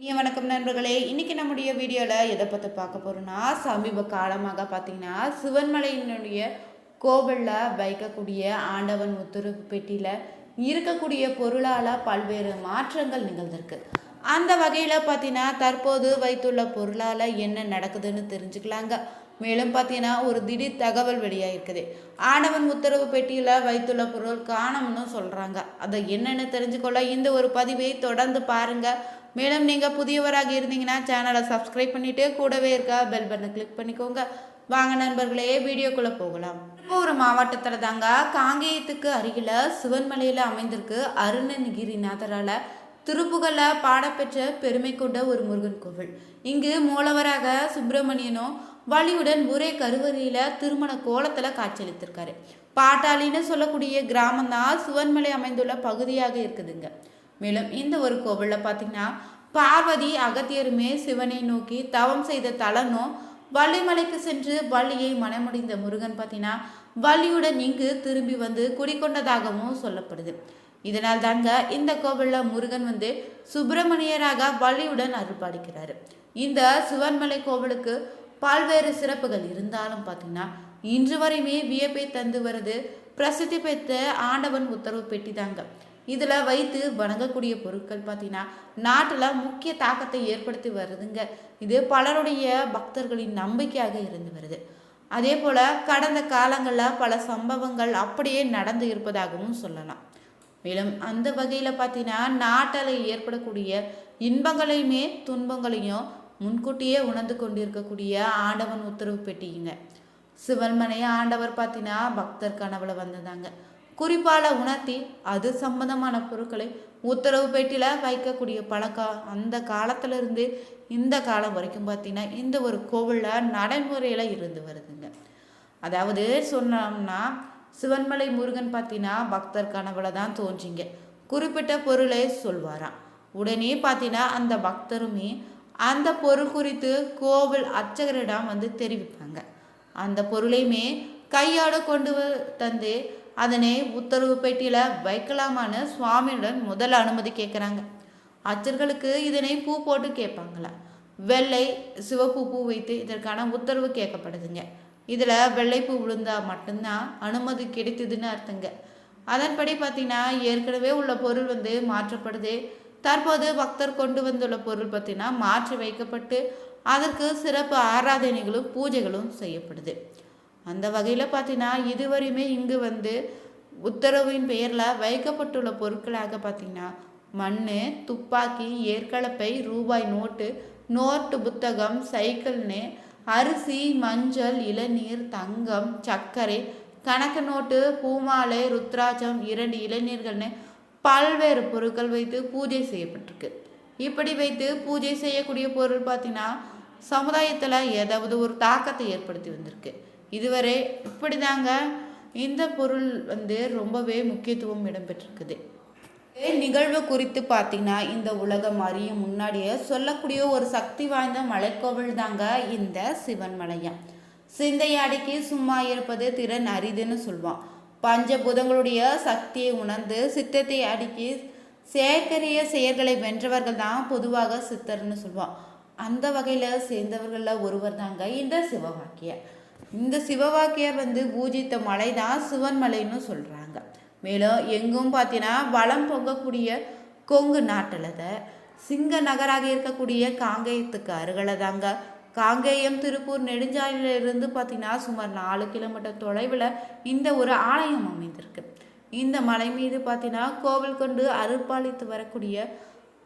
இனிய வணக்கம் நண்பர்களே. இன்றைக்கி நம்முடைய வீடியோவில் எதை பற்றி பார்க்க போகிறோன்னா சமீப காலமாக பார்த்தீங்கன்னா சிவன்மலையினுடைய கோவிலில் வைக்கக்கூடிய ஆண்டவன் உத்தரவு பெட்டியில் இருக்கக்கூடிய பொருளால் பல்வேறு மாற்றங்கள் நிகழ்ந்திருக்கு. அந்த வகையில் பார்த்தீங்கன்னா தற்போது வைத்துள்ள பொருளால் என்ன நடக்குதுன்னு தெரிஞ்சுக்கலாங்க. மேலும் பார்த்தீங்கன்னா ஒரு திடீர் தகவல் வெளியாகிருக்குது ஆண்டவன் உத்தரவு பெட்டியில் வைத்துள்ள பொருள் காணம்னு சொல்கிறாங்க அதை என்னென்னு தெரிஞ்சுக்கொள்ள இந்த ஒரு பதிவை தொடர்ந்து பாருங்கள் மேலும் நீங்கள் புதியவராக இருந்தீங்கன்னா சேனலை சப்ஸ்கிரைப் பண்ணிவிட்டு கூடவே இருக்க பெல் பட்டனை கிளிக் பண்ணிக்கோங்க. வாங்க நண்பர்களே வீடியோக்குள்ளே போகலாம். திருப்பூர் மாவட்டத்தில் தாங்க காங்கேயத்துக்கு அருகில் சிவன்மலையில் அமைந்திருக்கு அருணகிரிநாதரால் திருப்புகழில் பாடப்பெற்ற பெருமை கொண்ட ஒரு முருகன் கோவில். இங்கு மூலவராக சுப்பிரமணியனும் வழியுடன் ஒரே கருவறையில் திருமண கோலத்தில் காட்சியளித்திருக்காரு. பாட்டாளின்னு சொல்லக்கூடிய கிராமம் தான் சிவன்மலை அமைந்துள்ள பகுதியாக இருக்குதுங்க. மேலும் இந்த ஒரு கோவிலில் பார்த்தீங்கன்னா பார்வதி அகத்தியருமே சிவனை நோக்கி தவம் செய்த தலனும் வள்ளிமலைக்கு சென்று வள்ளியை மனமுடிந்த முருகன் பார்த்தீங்கன்னா வள்ளியுடன் இங்கு திரும்பி வந்து குடிக்கொண்டதாகவும் சொல்லப்படுது. இதனால் தாங்க இந்த கோவிலில் முருகன் வந்து சுப்பிரமணியராக வள்ளியுடன் அருள்பாடிக்கிறாரு இந்த சிவன்மலை கோவிலுக்கு பல்வேறு சிறப்புகள் இருந்தாலும் பார்த்தீங்கன்னா இன்று வரையுமே வியப்பை தந்து வருது. பிரசித்தி பெற்ற ஆண்டவன் உத்தரவு பெட்டி தாங்க இதில் வைத்து வணங்கக்கூடிய பொருட்கள் பார்த்தீங்கன்னா நாட்டில் முக்கிய தாக்கத்தை ஏற்படுத்தி வருதுங்க. இது பலருடைய பக்தர்களின் நம்பிக்கையாக இருந்து வருது. அதே போல் கடந்த காலங்களில் பல சம்பவங்கள் அப்படியே நடந்து இருப்பதாகவும் சொல்லலாம். மேலும் அந்த வகையில் பார்த்தீங்கன்னா நாட்டில் ஏற்படக்கூடிய இன்பங்களையுமே துன்பங்களையும் முன்கூட்டியே உணர்ந்து கொண்டிருக்கக்கூடிய ஆண்டவன் உத்தரவு பெட்டிங்க. சிவன்மனை ஆண்டவர் பார்த்தீங்கன்னா பக்தர் கனவுல வந்ததாங்க. குறிப்பால் உணர்த்தி அது சம்பந்தமான பொருட்களை உத்தரவு பெட்டியில் வைக்கக்கூடிய பழக்கம் அந்த காலத்திலிருந்து இந்த காலம் வரைக்கும் பார்த்தீங்கன்னா இந்த ஒரு கோவிலில் நடைமுறையில் இருந்து வருதுங்க. அதாவது சொன்னோம்னா சிவன்மலை முருகன் பார்த்தீங்கன்னா பக்தர் கனவுல தான் தோன்றிங்க குறிப்பிட்ட பொருளை சொல்வாராம். உடனே பார்த்தீங்கன்னா அந்த பக்தருமே அந்த பொருள் குறித்து கோவில் அர்ச்சகரிடம் வந்து தெரிவிப்பாங்க. அந்த பொருளையுமே கையோடு கொண்டு தந்து அதனை உத்தரவு பெட்டியில் வைக்கலாமான்னு சுவாமியுடன் முதல் அனுமதி கேட்குறாங்க அச்சர்களுக்கு இதனை பூ போட்டு கேட்பாங்களா வெள்ளை சிவப்பு பூ வைத்து இதற்கான உத்தரவு கேட்கப்படுதுங்க. இதில் வெள்ளைப்பூ விழுந்தால் மட்டும்தான் அனுமதி கிடைத்ததுன்னு அர்த்தங்க. அதன்படி பார்த்தீங்கன்னா ஏற்கனவே உள்ள பொருள் வந்து மாற்றப்படுது. தற்போது பக்தர் கொண்டு வந்துள்ள பொருள் பார்த்தீங்கன்னா மாற்றி வைக்கப்பட்டு அதற்கு சிறப்பு ஆராதனைகளும் பூஜைகளும் செய்யப்படுது. அந்த வகையில் பார்த்தீங்கன்னா இதுவரையுமே இங்கு வந்து உத்தரவின் பெயரில் வைக்கப்பட்டுள்ள பொருட்களாக பார்த்தீங்கன்னா மண் துப்பாக்கி ஏற்கலப்பை ரூபாய் நோட்டு நோட்டு புத்தகம் சைக்கிள்னு அரிசி மஞ்சள் இளநீர் தங்கம் சர்க்கரை கணக்கு நோட்டு பூமாலை ருத்ராஜம் இரண்டு இளநீர்கள்னு பல்வேறு பொருட்கள் வைத்து பூஜை செய்யப்பட்டிருக்கு. இப்படி வைத்து பூஜை செய்யக்கூடிய பொருள் பார்த்தீங்கன்னா சமுதாயத்தில் ஏதாவது ஒரு தாக்கத்தை ஏற்படுத்தி வந்திருக்கு. இதுவரை இப்படி தாங்க இந்த பொருள் வந்து ரொம்பவே முக்கியத்துவம் இடம்பெற்றிருக்குது. நிகழ்வு குறித்து பார்த்தீங்கன்னா இந்த உலகம் அறியும் முன்னாடியே சொல்லக்கூடிய ஒரு சக்தி வாய்ந்த மலைக்கோவில் தாங்க இந்த சிவன் மலையம். சிந்தையாடிக்கு சும்மா இருப்பது திறன் அரிதுன்னு சொல்லுவான் பஞ்சபூதங்களுடைய சக்தியை உணர்ந்து சித்தத்தை அடுக்கி சேகரிய செயல்களை வென்றவர்கள் தான் பொதுவாக சித்தர்னு சொல்லுவான் அந்த வகையில் சேர்ந்தவர்களில் ஒருவர் தாங்க இந்த சிவவாக்கியர் இந்த சிவவாக்கியர் வந்து பூஜித்த மலை தான் சிவன் மலைன்னு சொல்கிறாங்க மேலும் எங்கும் பார்த்தீங்கன்னா வளம் பொங்கக்கூடிய கொங்கு நாட்டில் சிங்க நகராக இருக்கக்கூடிய காங்கேயத்துக்கு அருகில் தாங்க காங்கேயம் திருப்பூர் நெடுஞ்சாலையிலிருந்து பார்த்தீங்கன்னா சுமார் நாலு கிலோமீட்டர் தொலைவில் இந்த ஒரு ஆலயம் அமைந்திருக்கு. இந்த மலை மீது பார்த்தீங்கன்னா கோவில் கொண்டு அருள்பாலித்து வரக்கூடிய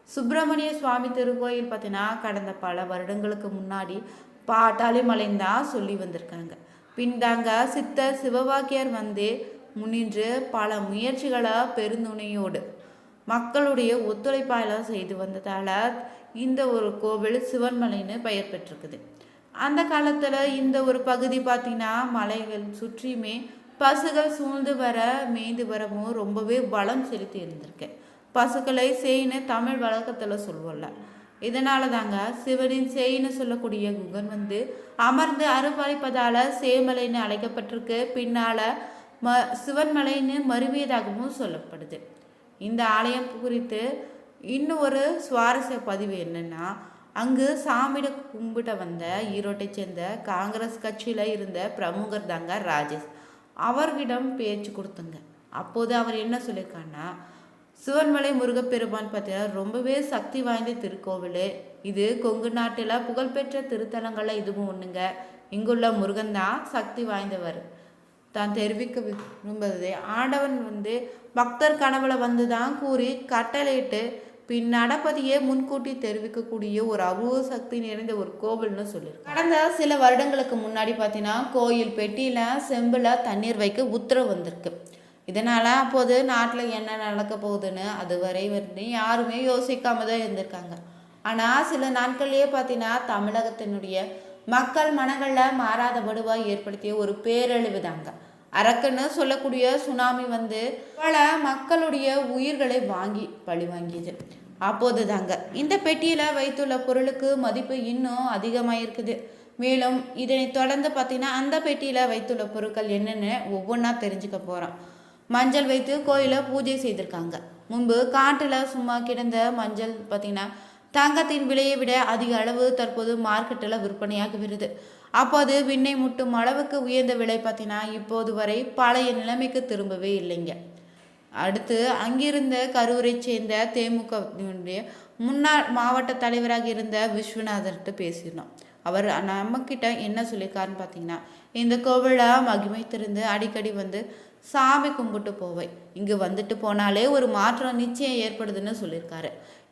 சுப்பிரமணிய சுவாமி திருக்கோயில் பார்த்தீங்கன்னா கடந்த பல வருடங்களுக்கு முன்னாடி பாட்டாளி மலைந்தா சொல்லி வந்திருக்காங்க. பின்தாங்க சித்தர் சிவபாக்கியார் வந்து முன்னின்று பல முயற்சிகளை பெருந்துணையோடு மக்களுடைய ஒத்துழைப்பாயெல்லாம் செய்து வந்ததால் இந்த ஒரு கோவில் சிவன்மலைன்னு பெயர் பெற்றிருக்குது. அந்த காலத்தில் இந்த ஒரு பகுதி பார்த்திங்கன்னா மலைகள் சுற்றியுமே பசுகள் சூழ்ந்து வர மேய்ந்து வரவும் ரொம்பவே பலம் செலுத்தி இருந்திருக்கு. பசுக்களை செய்யின்னு தமிழ் வழக்கத்தில் சொல்லுவோம்ல இதனால தாங்க சிவனின் சேயின்னு சொல்லக்கூடிய குகன் வந்து அமர்ந்து அருள்பாலிப்பதால் சேமலைன்னு அழைக்கப்பட்டிருக்கு. பின்னால் ம சிவன்மலைன்னு மருவியதாகவும் சொல்லப்படுது. இந்த ஆலயம் குறித்து இன்னும் ஒரு சுவாரஸ்ய பதிவு என்னன்னா அங்கு சாமியிட கும்பிட வந்த ஈரோட்டை சேர்ந்த காங்கிரஸ் கட்சியில் இருந்த பிரமுகர் தாங்க ராஜேஷ். அவர்களிடம் பேச்சு கொடுத்துங்க. அப்போது அவர் என்ன சொல்லியிருக்காருன்னா சிவன்மலை முருகப்பெருமான் பார்த்தீங்கன்னா ரொம்பவே சக்தி வாய்ந்த திருக்கோவில். இது கொங்கு நாட்டில் புகழ்பெற்ற திருத்தலங்களில் இதுவும் ஒன்றுங்க இங்குள்ள முருகன் தான் சக்தி வாய்ந்தவர். தான் தெரிவிக்க விரும்புவது ஆண்டவன் வந்து பக்தர் கனவுல வந்து தான் கூறி கட்டளையிட்டு பின் நடப்பதையே முன்கூட்டி தெரிவிக்கக்கூடிய ஒரு அபூர்வ சக்தி நிறைந்த ஒரு கோவில்னு சொல்லியிருக்கு கடந்த சில வருடங்களுக்கு முன்னாடி பார்த்தீங்கன்னா கோயில் பெட்டியில் செம்பில் தண்ணீர் வைக்க உத்தரவு வந்திருக்கு. இதனால் அப்போது நாட்டில் என்ன நடக்க போகுதுன்னு அதுவரை வந்து யாருமே யோசிக்காம தான் இருந்திருக்காங்க. ஆனால் சில நாட்கள்லேயே பார்த்தீங்கன்னா தமிழகத்தினுடைய மக்கள் மனங்களில் மாறாத வடுவாய் ஏற்படுத்திய ஒரு பேரழிவு தாங்க அரக்குன்னு சொல்லக்கூடிய சுனாமி வந்து பல மக்களுடைய உயிர்களை வாங்கி பழி வாங்கியது. அப்போது தாங்க இந்த பெட்டியில் வைத்துள்ள பொருளுக்கு மதிப்பு இன்னும் அதிகமாக இருக்குது மேலும் இதனை தொடர்ந்து பார்த்தீங்கன்னா அந்த பெட்டியில் வைத்துள்ள பொருட்கள் என்னென்னு ஒவ்வொன்றா தெரிஞ்சுக்க போகிறோம் மஞ்சள் வைத்து கோயிலில் பூஜை செய்திருக்காங்க. முன்பு காட்டில் சும்மா கிடந்த மஞ்சள் பார்த்தீங்கன்னா தங்கத்தின் விலையை விட அதிக அளவு தற்போது மார்க்கெட்டில் விற்பனையாகி வருது. அப்போது விண்ணை முட்டும் அளவுக்கு உயர்ந்த விலை பார்த்தீங்கன்னா இப்போது வரை பழைய நிலைமைக்கு திரும்பவே இல்லைங்க. அடுத்து அங்கிருந்த கரூரை சேர்ந்த தேமுக முன்னாள் மாவட்ட தலைவராக இருந்த விஸ்வநாதர்கிட்ட பேசியிருந்தோம். அவர் நம்மக்கிட்ட என்ன சொல்லியிருக்காருன்னு பார்த்தீங்கன்னா இந்த கோவிலை மகிமைத்திருந்து அடிக்கடி வந்து சாமி கும்பிட்டு போவேன். இங்கு வந்துட்டு போனாலே ஒரு மாற்றம் நிச்சயம் ஏற்படுதுன்னு சொல்லியிருக்காரு.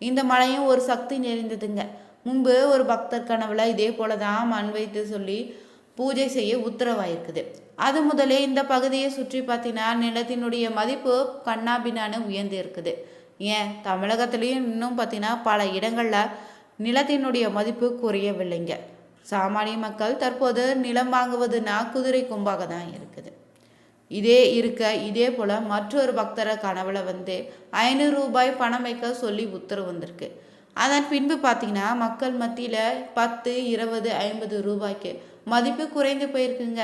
இந்த மலையும் ஒரு சக்தி நிறைந்ததுங்க. முன்பு ஒரு பக்தர் கனவுல இதே போல தான் மண் வைத்து சொல்லி பூஜை செய்ய உத்தரவாயிருக்குது. அது முதலே இந்த பகுதியை சுற்றி பார்த்தீங்கன்னா நிலத்தினுடைய மதிப்பு கண்ணாபின்னான்னு உயர்ந்து இருக்குது ஏன்? தமிழகத்துலேயும் இன்னும் பார்த்தீங்கன்னா பல இடங்களில் நிலத்தினுடைய மதிப்பு குறையவில்லைங்க. சாமானிய மக்கள் தற்போது நிலம் வாங்குவதுனா குதிரை கொம்பாக தான் இருக்குது. இதே இருக்க இதே போல் மற்றொரு பக்தரை கனவுல வந்து ஐநூறு ரூபாய் பணம் வைக்க சொல்லி உத்தரவு வந்திருக்கு. அதன் பின்பு பார்த்தீங்கன்னா மக்கள் மத்தியில் பத்து இருபது ஐம்பது ரூபாய்க்கு மதிப்பு குறைந்து போயிருக்குங்க.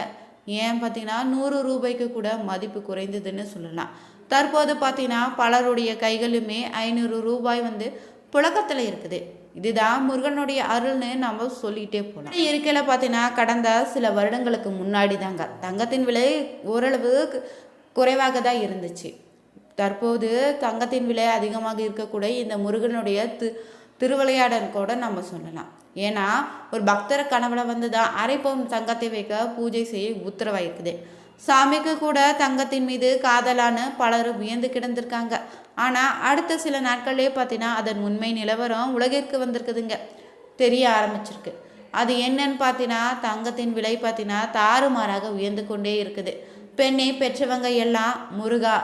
ஏன் பார்த்தீங்கன்னா நூறு ரூபாய்க்கு கூட மதிப்பு குறைந்ததுன்னு சொல்லலாம். தற்போது பார்த்தீங்கன்னா பலருடைய கைகளுமே ஐநூறு ரூபாய் வந்து புழக்கத்தில் இருக்குது. இதுதான் முருகனுடைய அருள்னு நம்ம சொல்லிகிட்டே போகலாம் இருக்கையில் பார்த்தீங்கன்னா கடந்த சில வருடங்களுக்கு முன்னாடி தாங்க தங்கத்தின் விலை ஓரளவு குறைவாக தான் இருந்துச்சு. தற்போது தங்கத்தின் விலை அதிகமாக இருக்கக்கூடிய இந்த முருகனுடைய தி திருவிளையாடல் கூட நம்ம சொல்லலாம். ஏன்னா ஒரு பக்தர கனவுல வந்து தான் அரை பவுன் தங்கத்தை வைக்க பூஜை செய்ய உத்தரவாயிருக்குது. சாமிக்கு கூட தங்கத்தின் மீது காதலான பலரும் வியந்து கிடந்திருக்காங்க. ஆனால் அடுத்த சில நாட்கள்லேயே பார்த்தீங்கன்னா அதன் உண்மை நிலவரம் உலகிற்கு வந்திருக்குதுங்க. தெரிய ஆரம்பிச்சிருக்கு. அது என்னன்னு பார்த்தீங்கன்னா தங்கத்தின் விலை பார்த்தீங்கன்னா தாறுமாறாக உயர்ந்து கொண்டே இருக்குது. பெண்ணை பெற்றவங்க எல்லாம் முருகா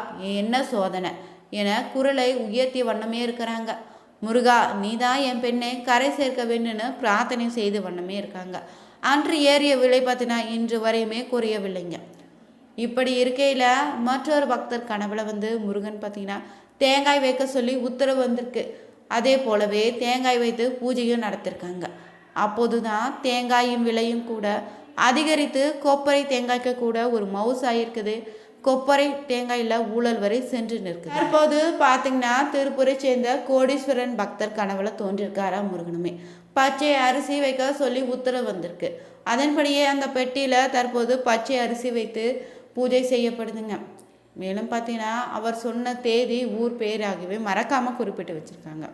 என்ன சோதனை? என குரலை உயர்த்திய வண்ணமே இருக்கிறாங்க. முருகா நீ தான் என் பெண்ணை கரை சேர்க்க வேண்டும்னு பிரார்த்தனை செய்து வண்ணமே இருக்காங்க. அன்று ஏறிய விலை பார்த்தீங்கன்னா இன்று வரையுமே குறையவில்லைங்க. இப்படி இருக்கையில் மற்றொரு பக்தர் கனவுல வந்து முருகன் பார்த்தீங்கன்னா தேங்காய் வைக்க சொல்லி உத்தரவு வந்திருக்கு. அதே போலவே தேங்காய் வைத்து பூஜையும் நடத்திருக்காங்க. அப்போது தான் தேங்காயும் விலையும் கூட அதிகரித்து கொப்பரை தேங்காய்க்கு கூட ஒரு மவுஸ் ஆகிருக்குது கொப்பரை தேங்காயில் ஊழல் வரை சென்று நிற்கு தற்போது பார்த்தீங்கன்னா திருப்பூரை சேர்ந்த கோடீஸ்வரன் பக்தர் கனவுல தோன்றிருக்காரா முருகனுமே. பச்சை அரிசி வைக்க சொல்லி உத்தரவு வந்திருக்கு. அதன்படியே அந்த பெட்டியில் தற்போது பச்சை அரிசி வைத்து பூஜை செய்யப்படுதுங்க. மேலும் பார்த்தீங்கன்னா அவர் சொன்ன தேதி ஊர் பேராகவே மறக்காமல் குறிப்பிட்டு வச்சுருக்காங்க.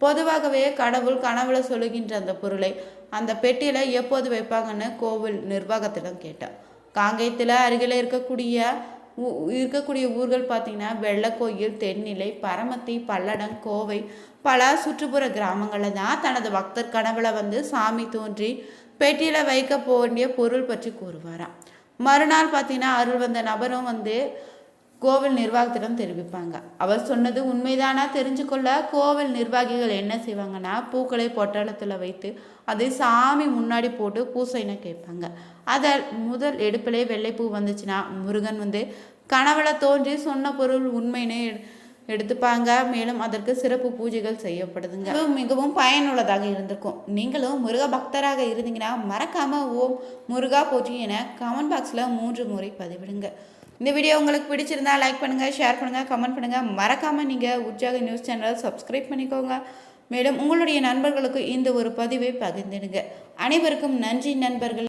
பொதுவாகவே கடவுள் கனவுல சொல்லுகின்ற அந்த பொருளை அந்த பெட்டியில் எப்போது வைப்பாங்கன்னு கோவில் நிர்வாகத்திடம் கேட்டேன் காங்கேயத்தில் அருகில் இருக்கக்கூடிய இருக்கக்கூடிய ஊர்கள் பார்த்திங்கன்னா வெள்ளக்கோயில் தென்னிலை பரமத்தி பல்லடம் கோவை பல சுற்றுப்புற கிராமங்களில் தான் தனது பக்தர் கனவுல வந்து சாமி தோன்றி பெட்டியில் வைக்க வேண்டிய பொருள் பற்றி கூறுவாராம். மறுநாள் பார்த்தீங்கன்னா அருள் வந்த நபரும் வந்து கோவில் நிர்வாகத்திடம் தெரிவிப்பாங்க. அவர் சொன்னது உண்மைதானா? தெரிஞ்சுக்கொள்ள கோவில் நிர்வாகிகள் என்ன செய்வாங்கன்னா பூக்களை பொட்டலத்தில் வைத்து அதை சாமி முன்னாடி போட்டு பூசைன்னு கேட்பாங்க. அதை முதல் எடுப்பிலே வெள்ளைப்பூ வந்துச்சுன்னா முருகன் வந்து கனவுல தோன்றி சொன்ன பொருள் உண்மைன்னு எடுத்துப்பாங்க. மேலும் அதற்கு சிறப்பு பூஜைகள் செய்யப்படுதுங்க. மிகவும் பயனுள்ளதாக இருந்திருக்கும். நீங்களும் முருக பக்தராக இருந்தீங்கன்னா மறக்காம ஓம் முருகா போற்றி என கமெண்ட் பாக்ஸில் மூன்று முறை பதிவிடுங்க. இந்த வீடியோ உங்களுக்கு பிடிச்சிருந்தா லைக் பண்ணுங்கள் ஷேர் பண்ணுங்கள் கமெண்ட் பண்ணுங்கள் மறக்காமல் நீங்கள் உற்சாக நியூஸ் சேனலை சப்ஸ்கிரைப் பண்ணிக்கோங்க. மேலும் உங்களுடைய நண்பர்களுக்கு இந்த ஒரு பதிவை பகிர்ந்திடுங்க. அனைவருக்கும் நன்றி நண்பர்கள்.